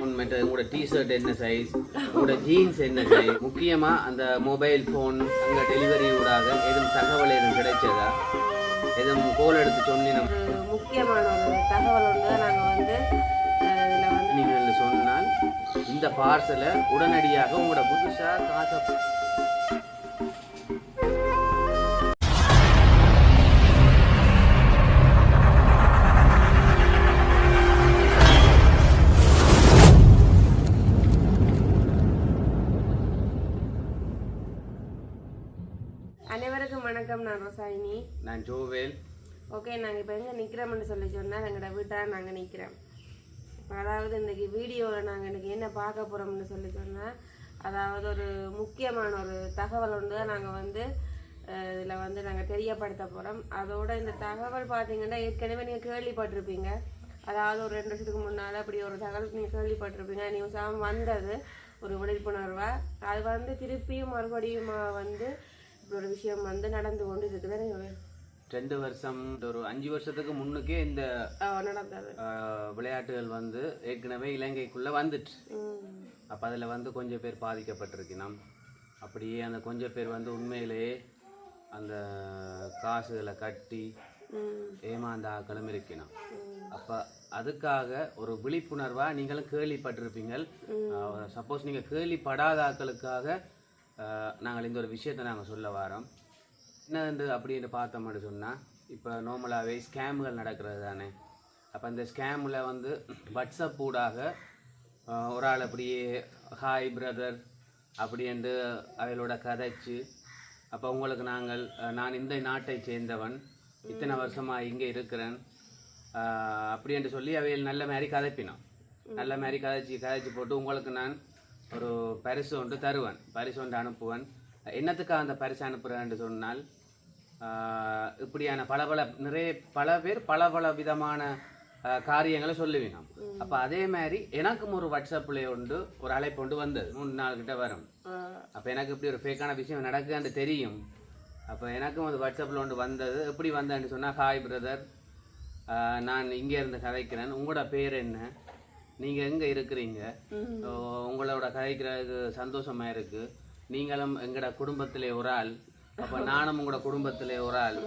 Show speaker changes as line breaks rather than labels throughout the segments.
மற்ற உங்களோட டிஷர்ட் என்ன சைஸ் உங்களோட ஜீன்ஸ் என்ன சைஸ் முக்கியமா அந்த மொபைல் ஃபோன் அங்க டெலிவரி ஊடாக எதுவும் தகவல் எதுவும் கிடைச்சதா? எதுவும் கோல் எடுத்து சொன்னீங்க
முக்கியமான ஒரு தகவல் ஒன்று நாங்கள் வந்து வந்து
நீங்கள் சொன்னால் இந்த பார்சலை உடனடியாக உங்களோட புதுசா காசை
வணக்கம் நான் ரசாயினி.
நான் ஜோவேல்.
ஓகே நாங்கள் இப்போ எங்கே நிற்கிறோம்னு சொல்லி சொன்னால் எங்களோட வீட்டாக நாங்கள் நிற்கிறோம் அதாவது இன்றைக்கி வீடியோவில் நாங்கள் இன்றைக்கி என்ன பார்க்க போகிறோம்னு சொல்லி சொன்னால் அதாவது ஒரு முக்கியமான ஒரு தகவல் ஒன்று தான் நாங்கள் வந்து இதில் வந்து நாங்கள் தெரியப்படுத்த போகிறோம் அதோட இந்த தகவல் பார்த்தீங்கன்னா ஏற்கனவே நீங்கள் கேள்விப்பட்டிருப்பீங்க. அதாவது ஒரு ரெண்டு வருஷத்துக்கு முன்னால் அப்படி ஒரு தகவல் நீங்கள் கேள்விப்பட்டிருப்பீங்க. நியூஸாக வந்தது ஒரு விழிப்புணர்வாக அது வந்து திருப்பியும் மறுபடியும் வந்து ஒரு விஷயம் வந்து நடந்து கொண்டு இருக்குது
ரெண்டு வருஷம் ஒரு அஞ்சு வருஷத்துக்கு முன்னுக்கே இந்த விளையாட்டுகள் வந்து ஏற்கனவே இலங்கைக்குள்ள வந்துட்டு. அப்போ அதில் வந்து கொஞ்சம் பேர் பாதிக்கப்பட்டிருக்கணும் அப்படியே அந்த கொஞ்சம் பேர் வந்து உண்மையிலேயே அந்த காசுகளை கட்டி. ஏமாந்த ஆக்களும் இருக்கணும் அப்போ அதுக்காக ஒரு விழிப்புணர்வாக நீங்களும் கேள்விப்பட்டிருப்பீங்க சப்போஸ் நீங்கள் கேள்விப்படாத ஆக்களுக்காக நாங்கள் இந்த ஒரு விஷயத்தை நாங்கள் சொல்ல வரோம். என்னது அப்படின்னு பார்த்தோம்னு சொன்னால் இப்போ நார்மலாகவே ஸ்கேம்கள் நடக்கிறது தானே. அப்போ அந்த ஸ்கேமில் வந்து வாட்ஸ்அப் ஊடாக ஒரு ஆள் அப்படியே ஹாய் பிரதர் அப்படின்ட்டு அவளோட கதைச்சு அப்போ உங்களுக்கு நாங்கள் நான் இந்த நாட்டை சேர்ந்தவன் இத்தனை வருஷமாக இங்கே இருக்கிறேன். அப்படின்ட்டு சொல்லி அவையில் நல்ல மாதிரி கதைப்பினோம் நல்ல மாதிரி கதைச்சி கதைச்சி போட்டு உங்களுக்கு நான் ஒரு பரிசு ஒன்று தருவேன் பரிசு ஒன்று அனுப்புவேன் என்னத்துக்காக அந்த பரிசு அனுப்புகிறேன்னு சொன்னால் இப்படியான பல பல நிறைய பல பேர் பல பல விதமான காரியங்களை சொல்லுவினோம் அப்போ அதே மாதிரி எனக்கும் ஒரு வாட்ஸ்அப்பில் உண்டு ஒரு அழைப்பு ஒன்று வந்தது மூணு நாள் கிட்ட வரும். அப்போ எனக்கு இப்படி ஒரு ஃபேக்கான விஷயம் நடக்குதுன்னு தெரியும் அப்போ எனக்கும் அது வாட்ஸ்அப்பில் ஒன்று வந்தது எப்படி வந்தேன்னு சொன்னால் ஹாய் பிரதர் நான் இங்கே இருந்து கதைக்கிறேன் உங்களோட பேர் என்ன நீங்கள் எங்கே இருக்கிறீங்க? உங்களோட கதைக்கிறதுக்கு சந்தோஷமாக இருக்குது நீங்களும் எங்களோட குடும்பத்திலே ஒரு ஆள். அப்போ நானும் உங்களோட குடும்பத்திலே ஒரு ஆள்.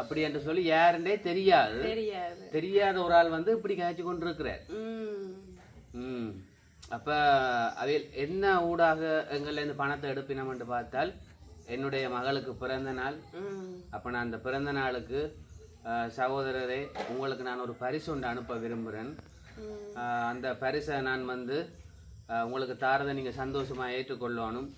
அப்படி என்று சொல்லி யாருன்றே தெரியாது.
தெரியாது.
தெரியாத ஒரு ஆள் வந்து இப்படி கதைச்சு கொண்டு இருக்கிறார்
ம்.
அப்போ அவையில் என்ன ஊடாக எங்கள்லேருந்து பணத்தை எடுப்பினோம்னு பார்த்தால் என்னுடைய மகளுக்கு பிறந்த நாள். அப்போ நான் அந்த பிறந்த நாளுக்கு சகோதரரே உங்களுக்கு நான் ஒரு பரிசு ஒன்று அனுப்ப விரும்புகிறேன். அந்த பரிசை நான் வந்து உங்களுக்கு தாரதை நீங்கள் சந்தோஷமாக ஏற்றுக்கொள்ளணும்.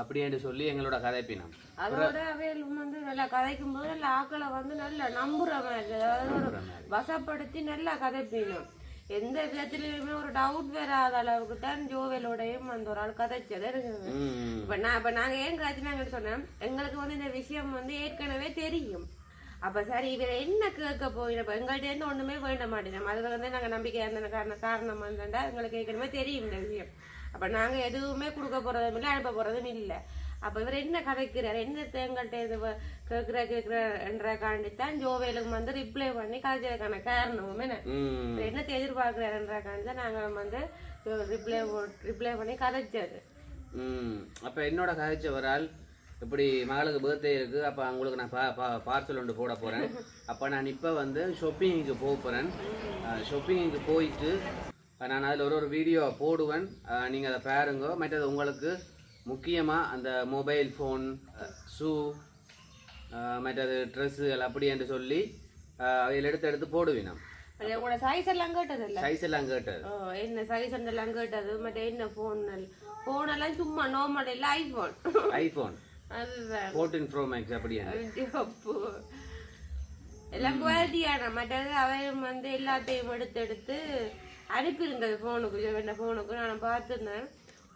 அப்படின்னு சொல்லி எங்களோட கதைப்பினோம்.
அதோட அவையில் வந்து நல்லா கதைக்கும் போது நல்ல ஆக்களை வந்து நல்லா நம்புற மாதிரி அதாவது வசப்படுத்தி நல்லா கதைப்பினும். எந்த விதத்திலுமே ஒரு டவுட் வராத அளவுக்கு தான் ஜோவேலோடையும் அந்த ஒரு ஆள் கதைச்சது. இப்ப நான் இப்ப நாங்க ஏன் கதைச்சினாங்கன்னு சொன்னேன். எங்களுக்கு வந்து இந்த விஷயம் வந்து ஏற்கனவே தெரியும். அப்ப சரி இவர் என்ன கேட்க போயிடும் இப்ப எங்கள்கிட்ட இருந்து ஒண்ணுமே வேண்ட மாட்டேன் அதுல வந்து நாங்க நம்பிக்கை இருந்த காரணம் காரணம் வந்தா எங்களுக்கு ஏற்கனவே தெரியும் இந்த விஷயம். அப்ப நாங்க எதுவுமே கொடுக்க போறதும் இல்லை அனுப்ப போறதும் இல்லை. அப்ப இவர் என்ன கதைக்கிறார்? என்ன எங்கள்கிட்ட இது கேட்கிற கேட்கிற என்ற காண்டித்தான் ஜோவேலுக்கு வந்து ரிப்ளை பண்ணி கதைச்சதுக்கான காரணமும் என்ன? என்ன எதிர்பார்க்கிறாருன்ற காண்டி தான் நாங்க வந்து ரிப்ளை ரிப்ளை பண்ணி கதைச்சது.
அப்போ என்னோட கதைச்ச ஒரு ஆள் இப்படி மகளுக்கு பர்த்டே இருக்கு அப்போ அவங்களுக்கு நான் பா பா பார்சல் ஒன்று போட போகிறேன் அப்போ நான் இப்போ வந்து ஷாப்பிங்க்கு போக போகிறேன் ஷாப்பிங்க்கு போயிட்டு நான் அதில் ஒரு ஒரு வீடியோ போடுவேன். நீங்கள் அதை பாருங்க. மற்றது உங்களுக்கு முக்கியமாக அந்த மொபைல் ஃபோன் ஷூ மற்றது ட்ரெஸ்ஸுகள் அப்படி என்று சொல்லி அவைகள் எடுத்து எடுத்து போடுவேன் நான்.
அது உங்களோட சைஸ் எல்லாம் கேட்டது இல்ல?
சைஸ் எல்லாம் கேட்டது.
என்ன சைஸ் எல்லாம் கேட்டது? மற்ற என்ன ஃபோன் ஃபோன் எல்லாம் சும்மா நார்மல் இல்ல ஐபோன்
ஐஃபோன்
அதுதான்.
ஃபோர்டீன் ப்ரோ மேக்ஸ் அப்படி
அப்போ. எல்லாம் குவாலிட்டியான மற்றது அவன் வந்து எல்லாத்தையும் எடுத்து எடுத்து அனுப்பியிருந்தது ஃபோனுக்கு வேண்ட ஃபோனுக்கு நான் பார்த்துருந்தேன்.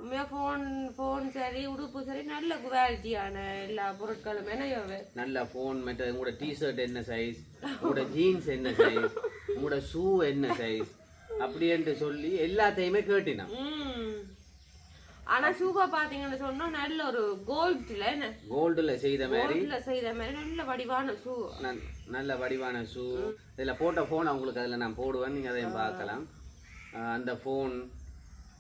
உண்மையா ஃபோன் ஃபோன் சரி உடுப்பு சரி நல்ல குவாலிட்டியான எல்லா பொருட்களும். என்ன
நல்ல ஃபோன் மற்ற உங்களோட டிஷர்ட் என்ன சைஸ் உங்களோட ஜீன்ஸ் என்ன சைஸ் உங்களோட ஷூ என்ன சைஸ் அப்படின்ட்டு சொல்லி எல்லாத்தையுமே கேட்டினான்.
ஆனா ஷூவா பாத்தீங்கன்னு சொன்னா நல்ல ஒரு கோல்ட்ல
கோல்டுல செய்த மாதிரி.
கோல்ட்ல செய்த மாதிரி நல்ல வடிவான ஷூ
நல்- நல்ல வடிவான ஷூ இதில் போட்ட ஃபோன் அவங்களுக்கு அதில் நான் போடுவேன் நீங்கள் அதையும் பார்க்கலாம். அந்த ஃபோன்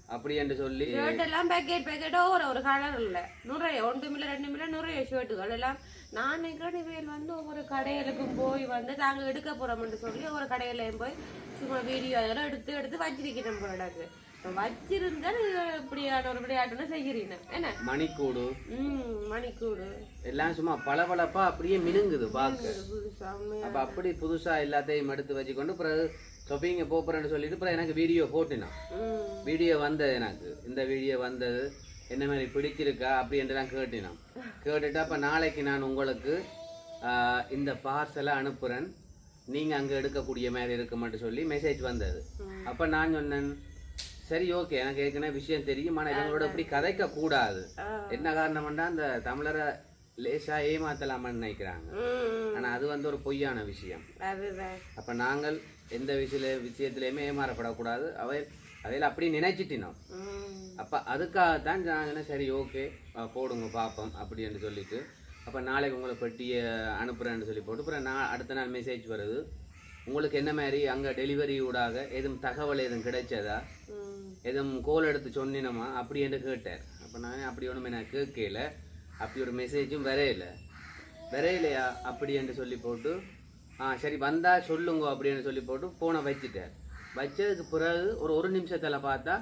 அப்படி என்று சொல்லி
ஷர்ட் எல்லாம் பேக்கெட் பேக்கெட்டோ ஒரு ஒரு கலர் இல்ல. நிறைய ஒன்று மில்ல ரெண்டு மில்ல நிறைய ஷர்ட்டுகள் எல்லாம். நான் நினைக்கிறேன் இவையில் வந்து ஒவ்வொரு கடைகளுக்கும் போய் வந்து நாங்க எடுக்க போறோம்னு சொல்லி ஒவ்வொரு கடையிலையும் போய் சும்மா வீடியோ அதெல்லாம் எடுத்து எடுத்து வச்சிருக்கிறேன் போலடாக்கு இப்போ வச்சிருந்தா நீங்க இப்படியான ஒரு விளையாட்டுன்னு செய்கிறீங்க. என்ன?
மணிக்கூடு.
ம் மணிக்கூடு.
எல்லாம் சும்மா பளபளப்பா அப்படியே மினுங்குது
உண்மையா.
அப்ப அப்படி புதுசா எல்லாத்தையும் எடுத்து வச்சுக்கொண்டு பிறகு ஷாப்பிங்க போறேன்னு சொல்லிட்டு பிறகு எனக்கு வீடியோ போட்டினான். வீடியோ வந்தது எனக்கு. இந்த வீடியோ வந்தது. என்ன மாதிரி பிடிச்சிருக்கா அப்படி என்று நான் கேட்டினான். கேட்டுட்டு அப்ப நாளைக்கு நான் உங்களுக்கு இந்த பார்சலை அனுப்புறேன். நீங்க அங்க எடுக்கக்கூடிய மாதிரி இருக்குமென்று சொல்லி மெசேஜ் வந்தது. அப்ப நான் சொன்னேன் சரி ஓகே எனக்கு ஏற்கனவே விஷயம் தெரியும். ஆனா இவங்களோட இப்படி கதைக்க கூடாது. என்ன காரணம்னா அந்த தமிழரை லேசா ஏமாத்தலாம்னு நினைக்கிறாங்க. ஆனா அது வந்து ஒரு பொய்யான விஷயம். அப்ப நாங்கள் எந்த விஷய விஷயத்திலையுமே ஏமாறப்படக்கூடாது. அவை அவையில் அப்படி நினைச்சிட்டினோம். அப்ப அதுக்காகத்தான் சொன்னேன், சரி ஓகே போடுங்க பார்ப்போம் அப்படின்னு சொல்லிட்டு. அப்ப நாளைக்கு உங்களை பெட்டியை அனுப்புறேன்னு சொல்லி போட்டு அப்புறம் நான் அடுத்த நாள் மெசேஜ் வருது. உங்களுக்கு என்ன மாதிரி அங்க டெலிவரி ஊடாக எதுவும் தகவல் எதுவும் கிடைச்சதா? எதுவும் கோல் எடுத்து சொன்னினமா அப்படி என்று கேட்டார் அப்ப நான் அப்படி ஒன்றுமே நான் கேட்கல. அப்படி ஒரு மெசேஜும் வரையில வரையிலையா அப்படி என்று சொல்லி போட்டு ஆ சரி வந்தா சொல்லுங்க அப்படின்னு சொல்லி போட்டு போனை வச்சுட்டார் வச்சதுக்கு பிறகு ஒரு ஒரு நிமிஷத்தில் பார்த்தா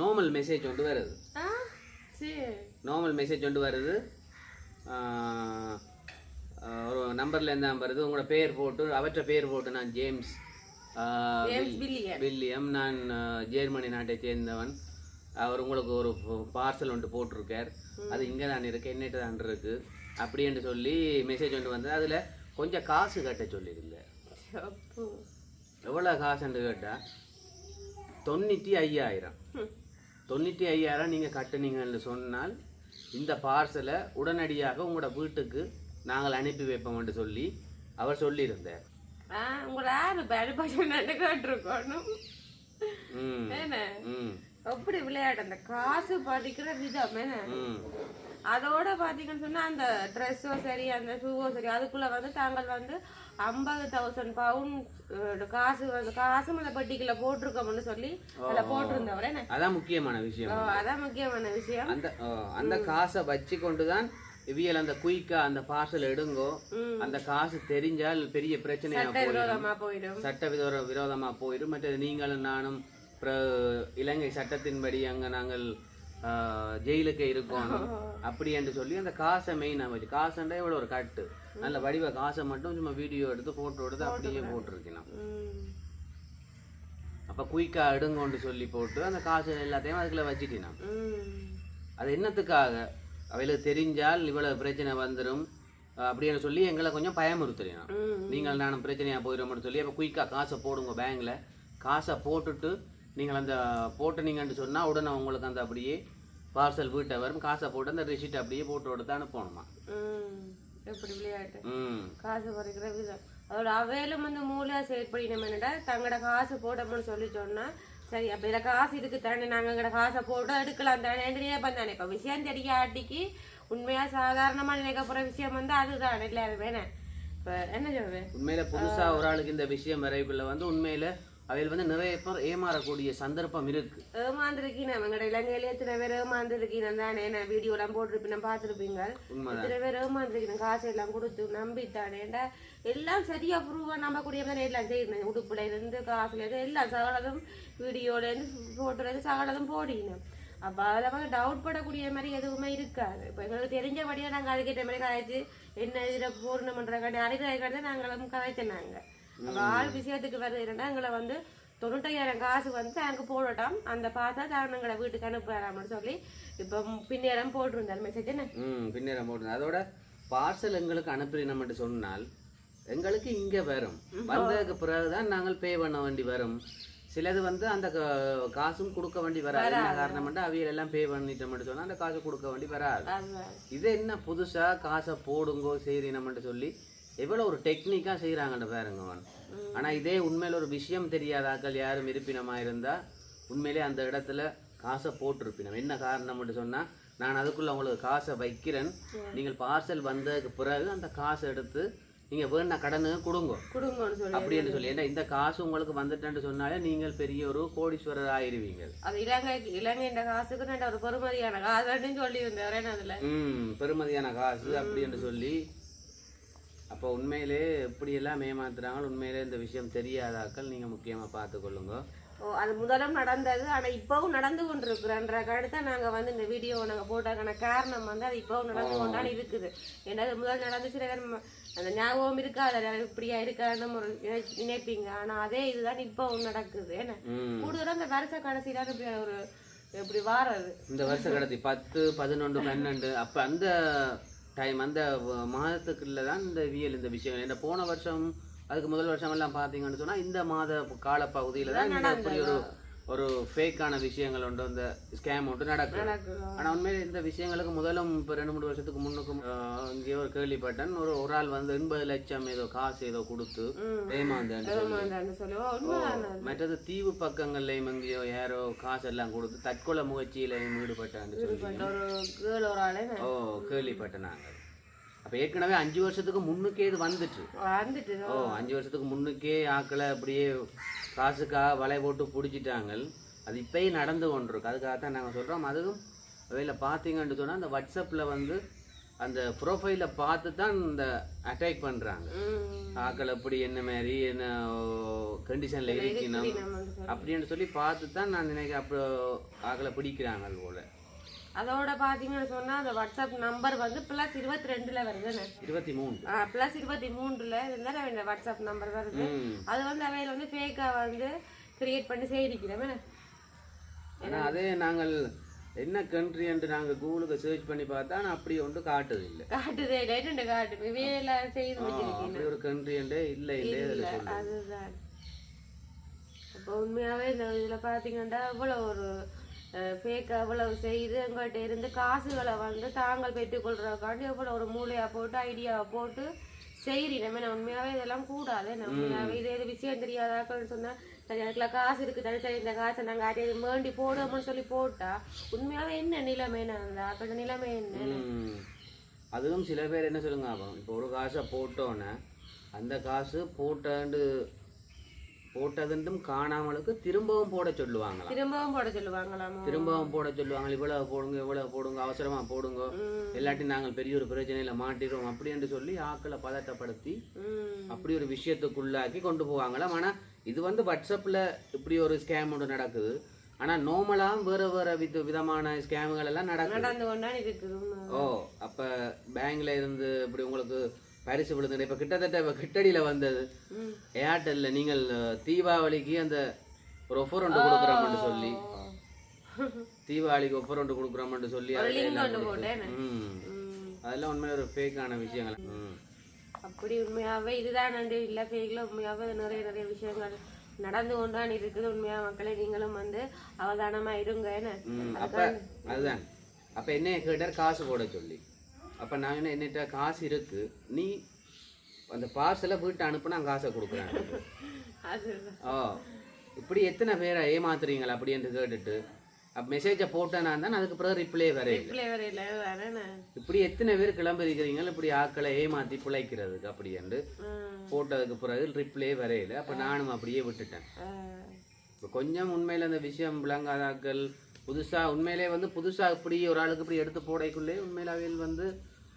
நார்மல் மெசேஜ் ஒன்று வருது. நார்மல் மெசேஜ் ஒன்று வருது. ஒரு நம்பர்ல இருந்தா வருது. உங்களோட பேர் போட்டு அவற்றை பேர் போட்டு நான் ஜேம்ஸ் வில்லியம் நான் ஜெர்மனி நாட்டை சேர்ந்தவன். அவர் உங்களுக்கு ஒரு பார்சல் ஒன்று போட்டிருக்கார். அது இங்கே தான் இருக்கு என்னட்டு தான் இருக்கு. அப்படி என்று சொல்லி மெசேஜ் ஒன்று வந்தது. அதில் கொஞ்சம் காசு கட்ட சொல்லியிருந்தேன். எவ்வளோ காசுன்னு கேட்டால் தொண்ணூற்றி ஐயாயிரம். தொண்ணூற்றி ஐயாயிரம் நீங்கள் கட்டுனீங்கன்னு சொன்னால் இந்த பார்சலை உடனடியாக உங்களோட வீட்டுக்கு நாங்கள் அனுப்பி வைப்போம்னு சொல்லி அவர் சொல்லியிருந்தார்.
உங்களை யாரு பரிபாஷன் கேட்டிருக்கணும்
ம்
என்ன? எப்படி விளையாட்டு அந்த காசு படிக்கிற விதம் என்ன? அதோட பாத்தீங்கன்னு சொன்னா அந்த ட்ரெஸ்ஸோ சரி அந்த ஷூவோ சரி அதுக்குள்ள வந்து தாங்கள் வந்து ஐம்பது தௌசண்ட் பவுண்ட் காசு வந்து காசும் அந்த பெட்டிக்குள்ள போட்டிருக்கோம்னு சொல்லி அதுல போட்டிருந்தவர்
அதான் முக்கியமான விஷயம்.
அதான் முக்கியமான விஷயம்.
அந்த அந்த காசை வச்சு கொண்டு தான் இவியல் அந்த குயிக்கா அந்த பார்சல் எடுங்கோ. அந்த காசு தெரிஞ்சால் பெரிய பிரச்சனையா போயிடும். சட்ட விரோத விரோதமா போயிடும். மற்றது நீங்களும் நானும் இலங்கை சட்டத்தின்படி அங்க நாங்கள் ஜெயிலுக்கு இருக்கணும் அப்படி என்று சொல்லி அந்த காசை மெயினாக வச்சு காசுன்றா இவ்வளோ ஒரு கட்டு. நல்ல வடிவ காசை மட்டும் சும்மா வீடியோ எடுத்து போட்டோ எடுத்து அப்படியே போட்டிருக்கலாம். அப்போ குயிக்கா எடுங்கோன்னு சொல்லி போட்டு அந்த காசு எல்லாத்தையும் அதுக்குள்ள வச்சுட்டினான். அது என்னத்துக்காக? அவைகளுக்கு தெரிஞ்சால் இவ்வளவு பிரச்சனை வந்துடும் அப்படின்னு சொல்லி எங்களை கொஞ்சம் பயமுறுத்துறீங்க. நீங்கள் நானும் பிரச்சனையா போயிடும்னு சொல்லி அப்போ குயிக்காக காசை போடுங்க பேங்க்ல காசை போட்டுட்டு நீங்கள் அந்த போட்டுனீங்கன்னு சொன்னா உடனே உங்களுக்கு அந்த அப்படியே பார்சல் வீட்டை வரும். காசை போட்டு அந்த ரிசிப்ட் அப்படியே போட்டு கொடுத்து அனுப்பணுமா.
எப்படி விளையாட்டு? காசு பறிக்கிற விதம். அதோட அவையிலும் வந்து மூலையா செயற்படினோம் என்னடா? தங்களோட காசு போடணும்னு சொல்லி சொன்னா சரி அப்ப இதுல காசு இருக்கு தானே. நாங்க எங்கட காசை போட்டு எடுக்கலாம் தானே. நினைப்பேன் தானே. இப்ப விஷயம் தெரிய ஆட்டிக்கு உண்மையா சாதாரணமா நினைக்க போற விஷயம் வந்து அதுதான். எல்லாருமே என்ன இப்ப என்ன சொல்றேன்
உண்மையில புதுசா ஒரு ஆளுக்கு இந்த விஷயம் வரைக்குள்ள வந்து உண்மையில அவையில் வந்து நிறைய பேர் ஏமாறக்கூடிய சந்தர்ப்பம் இருக்கு.
ஏமாந்துருக்கீங்க. எங்கட இலங்கையில எத்தனை பேர் ஏமாந்துருக்கீங்க தானே நான் வீடியோ எல்லாம் போட்டிருப்பீங்க பார்த்துருப்பீங்க. எத்தனை பேர் ஏமாந்துருக்கீங்க காசு எல்லாம் கொடுத்து நம்பித்தானேண்டா எல்லாம் சரியா ப்ரூவா நம்பக்கூடிய தானே எல்லாம் செய்யணும். உடுப்புல இருந்து காசுல இருந்து எல்லாம் சகலதும் வீடியோல இருந்து போட்டோல இருந்து சகலதும் போடிக்கணும் அப்ப அதுல வந்து டவுட் படக்கூடிய மாதிரி எதுவுமே இருக்காது. இப்ப எங்களுக்கு தெரிஞ்சபடியா நாங்க அதுக்கேற்ற மாதிரி கதைச்சு என்ன இதுல போடணும்ன்ற கட்டி அறிக்கை நாங்களும் கதைச்சினாங்க ஆள் விஷயத்துக்கு வருதுன்னா எங்களை வந்து தொண்ணூத்தையாயிரம் காசு வந்து எனக்கு போடட்டும். அந்த பாசா தான் எங்களை வீட்டுக்கு அனுப்புறாமன்னு சொல்லி இப்போ பின்னேரம் போட்டிருந்தார். மெசேஜ் என்ன?
ம் பின்னரம் போட்டு அதோட பார்சல் எங்களுக்கு அனுப்பினோம்னு சொன்னால் எங்களுக்கு இங்க வரும். வந்ததுக்கு பிறகுதான் நாங்கள் பே பண்ண வேண்டி வரும். சிலது வந்து அந்த காசும் கொடுக்க வேண்டி வராது. என்ன காரணம் அவியல் எல்லாம் பே பண்ணிட்டோம்னு சொன்னா அந்த காசு கொடுக்க வேண்டி வராது. இது என்ன புதுசா காசை போடுங்கோ செய்றீனம்னு சொல்லி எவ்வளவு ஒரு டெக்னிக்கா செய்யறாங்கன்னு பாருங்க அவன் ஆனா இதே உண்மையில ஒரு விஷயம் தெரியாத ஆட்கள் யாரும் இருப்பினமா இருந்தா உண்மையிலே அந்த இடத்துல காசை போட்டிருப்பினம் என்ன காரணம்னு சொன்னா நான் அதுக்குள்ள உங்களுக்கு காசை வைக்கிறேன். நீங்கள் பார்சல் வந்ததுக்கு பிறகு அந்த காசை எடுத்து நீங்க வேணா கடனு கொடுங்க.
சொல்லி
அப்படின்னு சொல்லி. ஏன்னா இந்த காசு உங்களுக்கு வந்துட்டேன்னு சொன்னாலே நீங்கள் பெரிய ஒரு கோடீஸ்வரர் ஆயிருவீங்க
அது இலங்கைக்கு இலங்கை இந்த காசுக்கு நான் ஒரு பொறுமதியான காசுன்னு சொல்லி இருந்தேன் அதுல?
ம் பெருமதியான காசு அப்படின்னு சொல்லி அப்போ உண்மையிலே எப்படியெல்லாம் ஏமாத்துறாங்க உண்மையிலே இந்த விஷயம் தெரியாதாக்கள் நீங்க முக்கியமா பார்த்துக்கொள்ளுங்க.
ஓ அது முதலும் நடந்தது. ஆனா இப்பவும் நடந்து கொண்டிருக்கிறன்ற கருத்தை நாங்க வந்து இந்த வீடியோ நாங்க போட்டதுக்கான காரணம் வந்து அது இப்பவும் நடந்து கொண்டான் இருக்குது. ஏன்னா அது முதல் நடந்துச்சு அந்த ஞாபகம் இருக்காது. இப்படியா இருக்கான்னு ஒரு நினை- நினைப்பீங்க ஆனா அதே இதுதான் இப்பவும் நடக்குது. ஏன்னா
ம்.
கூடுதலா இந்த வருஷ கடைசியில இப்படி ஒரு இப்படி வாரது.
இந்த வருஷம் கடத்தி பத்து பதினொன்று பன்னெண்டு அப்போ அந்த டைம் அந்த மாதத்துக்குள்ள தான் இந்த வியல் இந்த விஷயம் என்ன போன வருஷம் அதுக்கு முதல் வருஷம் எல்லாம் பார்த்தீங்கன்னு சொன்னா இந்த மாத காலப்பகுதியில தான் இந்த அப்படி ஒரு ஒரு ஃபேக்கான விஷயங்கள் உண்டு. இந்த ஸ்கேம் ஒன்று நடக்குது.
நடக்குது
ஆனா உண்மையில இந்த விஷயங்களுக்கு முதலும் இப்போ ரெண்டு மூணு வருஷத்துக்கு முன்னுக்கும் இங்கேயோ ஒரு கேள்விப்பட்டேன். ஒரு ஒரு ஆள் வந்து எண்பது லட்சம் ஏதோ காசு ஏதோ கொடுத்து. ஏமாந்தேன்னு மற்றது தீவு பக்கங்கள்லயும் எங்கேயோ யாரோ காசு எல்லாம் கொடுத்து தற்கொலை முயற்சியிலையும் ஈடுபட்டான்னு ஓ கேள்விப்பட்டேன் நாங்கள் அப்போ ஏற்கனவே அஞ்சு வருஷத்துக்கு முன்னுக்கே இது வந்துட்டு.
வந்துட்டு
ஓ அஞ்சு வருஷத்துக்கு முன்னுக்கே ஆக்களை அப்படியே காசுக்காக வலை போட்டு பிடிச்சிட்டாங்க அது இப்பயும் நடந்து கொண்டிருக்கு. அதுக்காக தான் நாங்கள் சொல்கிறோம் அதுவும் அவையில் பார்த்தீங்கன்னு சொன்னால் அந்த வாட்ஸ்அப்பில் வந்து அந்த ப்ரொஃபைலை பார்த்து தான் இந்த அட்டாக் பண்ணுறாங்க. ஆக்கள் எப்படி என்ன மாதிரி என்ன கண்டிஷனில் இருக்கணும். அப்படின்னு சொல்லி பார்த்து தான் நான் நினைக்கிறேன். அப்போ ஆக்களை பிடிக்கிறாங்க போல.
அதோட பாத்தீங்கன்னு சொன்னா அந்த வாட்ஸ்அப் நம்பர் வந்து பிளஸ் இருபத்தி ரெண்டுல வருதுன்னு.
இருபத்தி மூணு
பிளஸ் இருபத்தி மூன்றுல இருந்தா இந்த வாட்ஸ்அப் நம்பர் வருது. அது வந்து அவையில வந்து ஃபேக்கா வந்து கிரியேட் பண்ணி செய்திக்கிறோம்.
ஆனால் அதே நாங்கள் என்ன கண்ட்ரி என்று நாங்கள் கூகுளுக்கு சர்ச் பண்ணி பார்த்தா அப்படி ஒன்று காட்டுது இல்லை.
காட்டுதே இல்லைன்னு காட்டு வேலை செய்து வச்சிருக்கீங்க
அப்படி ஒரு கண்ட்ரி என்றே இல்லை இல்லை
அதுதான். அப்போ உண்மையாவே இந்த இதுல பாத்தீங்கன்னா அவ்வளவு ஒரு ஃபேக் அவ்வளவு செய்து எங்கள்கிட்ட இருந்து காசுகளை வந்து தாங்கள் பெற்றுக்கொள்றதுக்காண்டி அவ்வளவு ஒரு மூளையா போட்டு ஐடியாவை போட்டு செய்றி நம்ம நான் உண்மையாவே இதெல்லாம் கூடாது. நம்ம உண்மையாவே இதே இது விஷயம் தெரியாதாக்கன்னு சொன்னா சரி அதுக்குள்ள காசு இருக்கு தானே சரி இந்த காசை நாங்கள் ஆட்டி வேண்டி போடுவோம்னு சொல்லி போட்டா உண்மையாவே என்ன நிலைமை அந்த ஆக்களோட நிலைமை என்ன.
அதுவும் சில பேர் என்ன சொல்லுங்க ஆகும் இப்போ ஒரு காசை போட்டோன்னே அந்த காசு போட்டாண்டு போட்டதுன்றும் காணாமலுக்கு திரும்பவும் போட சொல்லுவாங்களாம்.
திரும்பவும் போட சொல்லுவாங்களாமோ?
திரும்பவும் போட சொல்லுவாங்க இவ்வளவு போடுங்க இவ்வளவு போடுங்க அவசரமா போடுங்க. இல்லாட்டி நாங்கள் பெரிய ஒரு பிரச்சனையில மாட்டிடுவோம் அப்படின்னு சொல்லி ஆக்களை பதட்டப்படுத்தி அப்படி ஒரு விஷயத்துக்குள்ளாக்கி கொண்டு போவாங்களாம். ஆனா இது வந்து வாட்ஸ்அப்ல இப்படி ஒரு ஸ்கேம் ஒன்று நடக்குது. ஆனா நார்மலா வேற வேற வித விதமான ஸ்கேமுகள் எல்லாம் நடக்குது. ஓ அப்ப பேங்க்ல இருந்து இப்படி உங்களுக்கு பரிசு விழுந்து இப்ப கிட்டத்தட்ட இப்ப கிட்டடியில வந்தது. ஏர்டெல்ல நீங்கள் தீபாவளிக்கு அந்த ஒரு ஒஃபர் ஒன்று கொடுக்குறோம்னு சொல்லி. தீபாவளிக்கு ஒஃபர் ஒன்று கொடுக்குறோம்னு சொல்லி. அதெல்லாம் உண்மையில ஒரு ஃபேக்கான விஷயங்கள்.
அப்படி உண்மையாவே இதுதான் நன்றி. இல்ல ஃபேக்ல உண்மையாவே நிறைய நிறைய விஷயங்கள் நடந்து கொண்டான் இருக்குது. உண்மையா மக்களே நீங்களும் வந்து அவதானமா இருங்க என்ன
அப்ப அதுதான். அப்ப என்ன கேட்டார் காசு போட சொல்லி. அப்ப நான் என்ன என்னட்ட காசு இருக்கு. நீ அந்த பார்சலை வீட்டு அனுப்புனா காசை கொடுக்குறேன். ஓ இப்படி எத்தனை பேரை ஏமாத்துறீங்களா அப்படின்னு கேட்டுட்டு அப்போ மெசேஜை போட்டேனா தான் அதுக்கு பிறகு ரிப்ளே
வரையில
இப்படி எத்தனை பேர் கிளம்பிருக்கிறீங்க இப்படி ஆக்களை ஏமாத்தி பிழைக்கிறதுக்கு அப்படி என்று போட்டதுக்கு பிறகு ரிப்ளே வரையில அப்போ நானும் அப்படியே விட்டுட்டேன். இப்போ கொஞ்சம் உண்மையில் அந்த விஷயம் விளங்காதாக்கள் புதுசாக உண்மையிலே வந்து புதுசாக இப்படி ஒரு ஆளுக்கு இப்படி எடுத்து போடைக்குள்ளே உண்மையில் அவையில் வந்து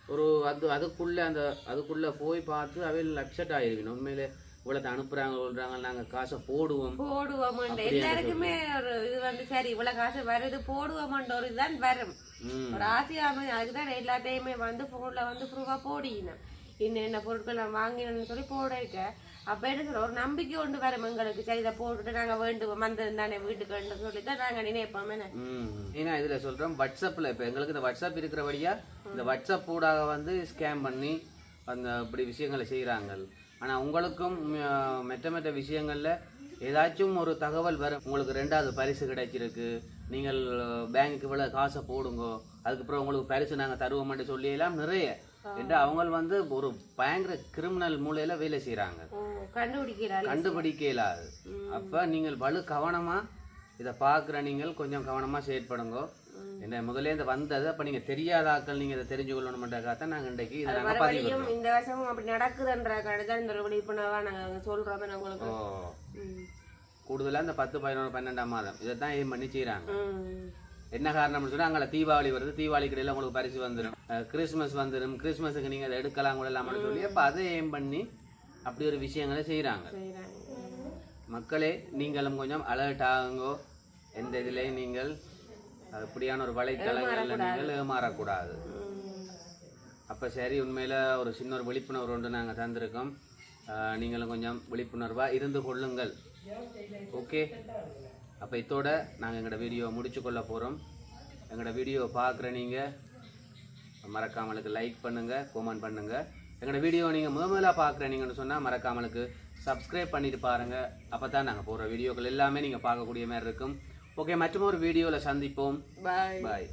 ஒரு அது அதுக்குள்ளே அந்த அதுக்குள்ளே போய் பார்த்து அவையில் அப்செட் ஆயிருக்கணும். உண்மையிலே இவ்வளோத்தை அனுப்புகிறாங்க சொல்கிறாங்க நாங்கள் காசை போடுவோம்.
போடுவோம் எல்லாருக்குமே ஒரு இது வந்து சரி இவ்வளவு காசு வருது போடுவோம்ன்ற ஒரு இதுதான் வரும். ஒரு ஆசையாம அதுக்குதான் எல்லாத்தையுமே வந்து போன்ல வந்து ப்ரூவா போடினேன் இன்னும் என்ன பொருட்கள் நான் வாங்கினேன்னு சொல்லி போட இருக்க அப்போ என்ன சொல்ற? ஒரு நம்பிக்கை ஒன்று வரும் எங்களுக்கு. சரி இதை போட்டுட்டு நாங்கள் வேண்டுவோம். வந்து தானே வீட்டுக்கு சொல்லி தான் நாங்கள் நினைப்போம்.
ம். ஏன்னா இதில் சொல்கிறோம் வாட்ஸ்அப்பில் இப்போ எங்களுக்கு இந்த வாட்ஸ்அப் இருக்கிறபடியா இந்த வாட்ஸ்அப் ஊடாக வந்து ஸ்கேம் பண்ணி அந்த இப்படி விஷயங்களை செய்கிறாங்க ஆனால் உங்களுக்கும் ம், மெட்ட மெட்ட விஷயங்களில் ஏதாச்சும் ஒரு தகவல் வரும். உங்களுக்கு ரெண்டாவது பரிசு கிடைச்சிருக்கு. நீங்கள் பேங்க்குக்கு இவ்வளோ காசை போடுங்க. அதுக்கப்புறம் உங்களுக்கு பரிசு நாங்கள் தருவோம்னு சொல்லி எல்லாம் நிறைய என்று அவங்க வந்து ஒரு பயங்கர கிரிமினல் மூலையில வேலை
கண்டுபிடிக்கிறாள்
கண்டுபிடிக்க இயலாது அப்ப நீங்கள் வலு கவனமா இதை பார்க்குற நீங்கள் கொஞ்சம் கவனமாக செயற்படுங்க. என்ன முதல்ல இந்த வந்தது அப்போ நீங்கள் தெரியாத ஆட்கள் நீங்கள் இதை தெரிஞ்சு கொள்ளணுமென்றக்காக தான் நாங்கள் இன்றைக்கு இதை நாங்கள் பதிவு
இந்த வருஷமும் அப்படி நடக்குதுன்ற தான் இந்த விழிப்புணர்வா நாங்க சொல்றோம் உங்களுக்கு.
கூடுதலாக இந்த பத்து பதினொன்று பன்னெண்டாம் மாதம். இதை தான் எய்ம் பண்ணி செய்கிறாங்க
ம்.
என்ன காரணம்னு சொன்னால் அங்கே தீபாவளி வருது. தீபாவளி கடையில் உங்களுக்கு பரிசு வந்துடும் கிறிஸ்மஸ் வந்துடும் கிறிஸ்மஸுக்கு நீங்கள் அதை எடுக்கலாம் கூட இல்லாமல் சொல்லி அப்போ அதை எய்ம் பண்ணி அப்படி ஒரு விஷயங்களை செய்கிறாங்க. மக்களே நீங்களும் கொஞ்சம் அலர்ட் ஆகுங்கோ. எந்த இதுலேயும் நீங்கள் அப்படியான ஒரு வலைத்தளங்களில் நீங்கள் ஏமாறக்கூடாது. அப்போ சரி உண்மையில் ஒரு சின்ன ஒரு விழிப்புணர்வு ஒன்று நாங்கள் தந்திருக்கோம். நீங்களும் கொஞ்சம் விழிப்புணர்வாக இருந்து கொள்ளுங்கள். ஓகே? அப்போ இதோட நாங்கள் எங்களோட வீடியோவை முடிச்சு கொள்ள போகிறோம் எங்களோட வீடியோவை பார்க்குற நீங்கள் மறக்காமலுக்கு லைக் பண்ணுங்கள் கமெண்ட் பண்ணுங்கள் எங்களோட வீடியோ நீங்கள் முத முதலாக பார்க்குறீங்கன்னு சொன்னால் மறக்காமலுக்கு சப்ஸ்கிரைப் பண்ணிட்டு பாருங்கள் அப்போ தான் நாங்கள் போடுற வீடியோக்கள் எல்லாமே நீங்கள் பார்க்கக்கூடிய மாதிரி இருக்கும். ஓகே மற்றும் ஒரு வீடியோவில் சந்திப்போம்.
பாய்
பாய்